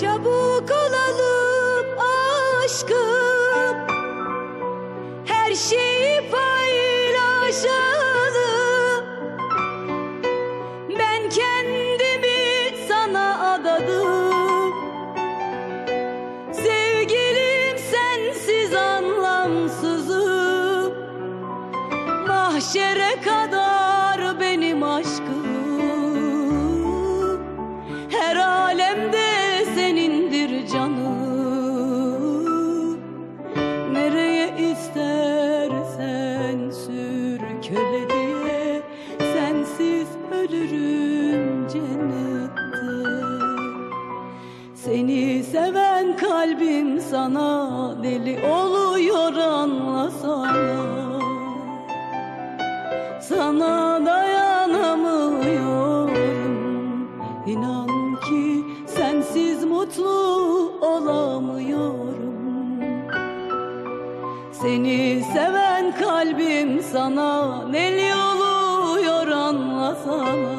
Çabuk olalım aşkım. Her şeyi paylaşalım. Ben kendimi sana adadım. Sevgilim sensiz anlamsızım. Mahşere kadar Seni seven kalbim sana deli oluyor anlasana Sana. Dayanamıyorum. İnan ki sensiz mutlu olamıyorum. Seni seven kalbim sana deli oluyor anlasana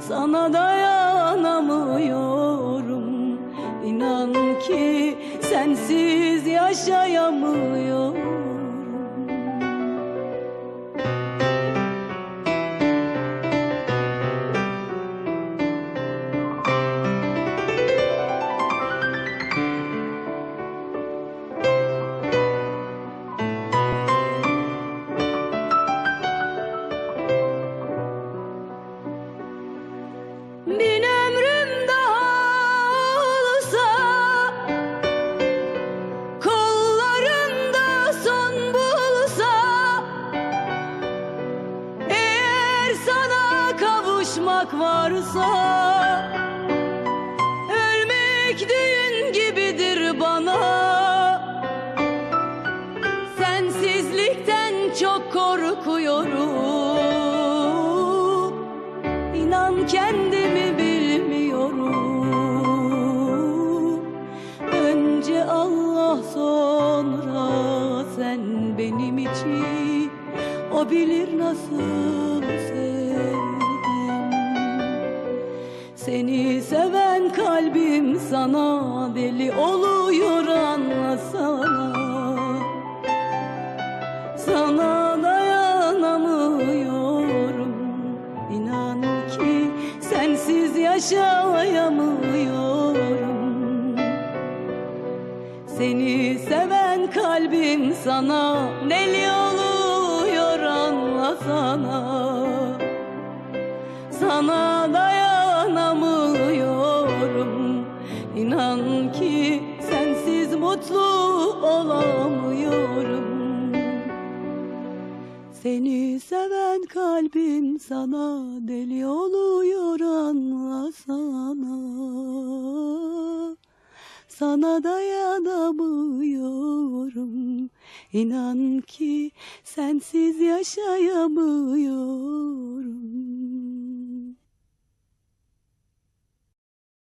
sana. Dayanamıyorum İnan ki sensiz yaşayamıyorum kavuşmak varsa Ölmek düğün gibidir bana. Sensizlikten çok korkuyorum. İnan kendimi bilmiyorum. Önce Allah sonra sen benim için. O bilir nasıl sevdim Seni seven kalbim sana deli oluyor anlasana. Sana dayanamıyorum. İnan ki sensiz yaşayamıyorum. Seni seven kalbim sana deli oluyor anlasana seni seven kalbim sana deli oluyor anlasana Sana dayanamıyorum. İnan ki sensiz yaşayamıyorum